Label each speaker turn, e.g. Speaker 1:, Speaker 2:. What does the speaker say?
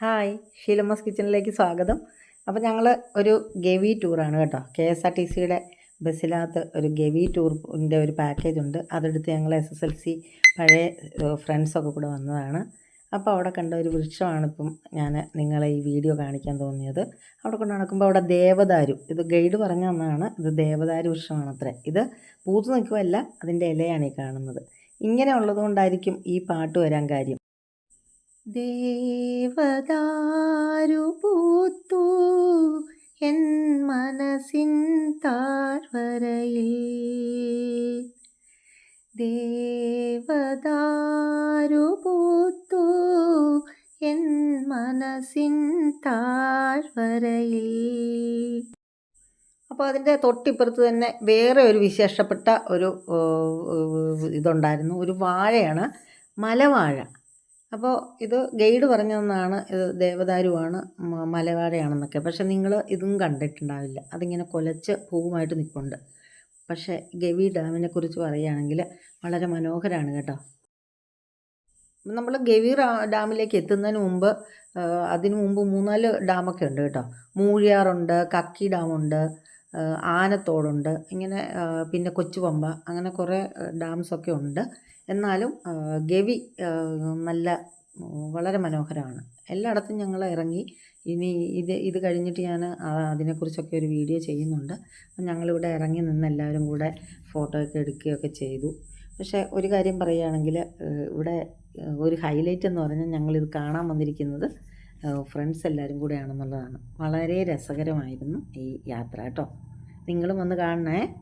Speaker 1: Hi ഷീലമ്മസ് കിച്ചണിലേക്ക് സ്വാഗതം. അപ്പോൾ ഞങ്ങൾ ഒരു ഗവി ടൂറാണ് കേട്ടോ. കെ എസ് ആർ ടി സിയുടെ ബസ്സിനകത്ത് ഒരു ഗവി ടൂറിന്റെ ഒരു പാക്കേജ് ഉണ്ട്. അതെടുത്ത് ഞങ്ങൾ എസ് എസ് എൽ സി പഴയ ഫ്രണ്ട്സൊക്കെ കൂടെ വന്നതാണ്. അപ്പോൾ അവിടെ കണ്ട ഒരു വൃക്ഷമാണ് ഇപ്പം ഞാൻ നിങ്ങളെ ഈ വീഡിയോ കാണിക്കാൻ തോന്നിയത്. അവിടെ കൊണ്ട് നടക്കുമ്പോൾ അവിടെ ദേവദാരു. ഇത് ഗൈഡ് പറഞ്ഞു തന്നതാണ് ഇത് ദേവദാരു വൃക്ഷമാണ് അത്രേ ഇത് പൂത്ത് നിൽക്കുമല്ല അതിന്റെ ഇലയാണ് ഈ കാണുന്നത്. ഇങ്ങനെ ഉള്ളതുകൊണ്ടായിരിക്കും ഈ പാട്ട് വരാൻ കാര്യം. ദേവദാരു പൂത്തു എൻ മനസ്സിൻ താഴ്വരയിൽ. ദേവദാരു പൂത്തു എൻ മനസ്സിൻ താഴ്വരയിൽ. അപ്പോൾ അതിന്റെ തൊട്ടിപ്പുറത്ത് തന്നെ വേറെ ഒരു വിശേഷപ്പെട്ട ഒരു ഇതുണ്ടായിരുന്നു. ഒരു വാഴയാണ് മലവാഴ. അപ്പോൾ ഇത് ഗൈഡ് പറഞ്ഞു തന്നാണ് ഇത് ദേവദാരുവാണ് മലവാഴയാണെന്നൊക്കെ പക്ഷേ നിങ്ങൾ ഇതും കണ്ടിട്ടുണ്ടാവില്ല. അതിങ്ങനെ കൊലച്ച് പൂവുമായിട്ട് നിൽപ്പുണ്ട് പക്ഷേ ഗവി ഡാമിനെ കുറിച്ച് പറയുകയാണെങ്കിൽ വളരെ മനോഹരമാണ് കേട്ടോ. നമ്മൾ ഗവി ഡാമിലേക്ക് എത്തുന്നതിന് മുമ്പ് അതിനു മുമ്പ് മൂന്നാൽ ഡാമൊക്കെ ഉണ്ട് കേട്ടോ. മൂഴിയാറുണ്ട് കക്കി ഡാമുണ്ട് ആനത്തോടുണ്ട്. ഇങ്ങനെ പിന്നെ കൊച്ചുപമ്പ അങ്ങനെ കുറേ ഡാംസൊക്കെ ഉണ്ട്. എന്നാലും ഗവി നല്ല വളരെ മനോഹരമാണ്. എല്ലായിടത്തും ഞങ്ങൾ ഇറങ്ങി. ഇനി ഇത് ഇത് കഴിഞ്ഞിട്ട് ഞാൻ അതിനെക്കുറിച്ചൊക്കെ ഒരു വീഡിയോ ചെയ്യുന്നുണ്ട്. അപ്പം ഞങ്ങളിവിടെ ഇറങ്ങി നിന്ന് എല്ലാവരും കൂടെ ഫോട്ടോയൊക്കെ എടുക്കുകയൊക്കെ ചെയ്തു. പക്ഷേ ഒരു കാര്യം പറയുകയാണെങ്കിൽ ഇവിടെ ഒരു ഹൈലൈറ്റ് എന്ന് പറഞ്ഞാൽ ഞങ്ങളിത് കാണാൻ വന്നിരിക്കുന്നത് ഫ്രണ്ട്സ് എല്ലാവരും കൂടെയാണെന്നുള്ളതാണ്. വളരെ രസകരമായിരുന്നു ഈ യാത്ര കേട്ടോ. നിങ്ങളും വന്ന് കാണണേ.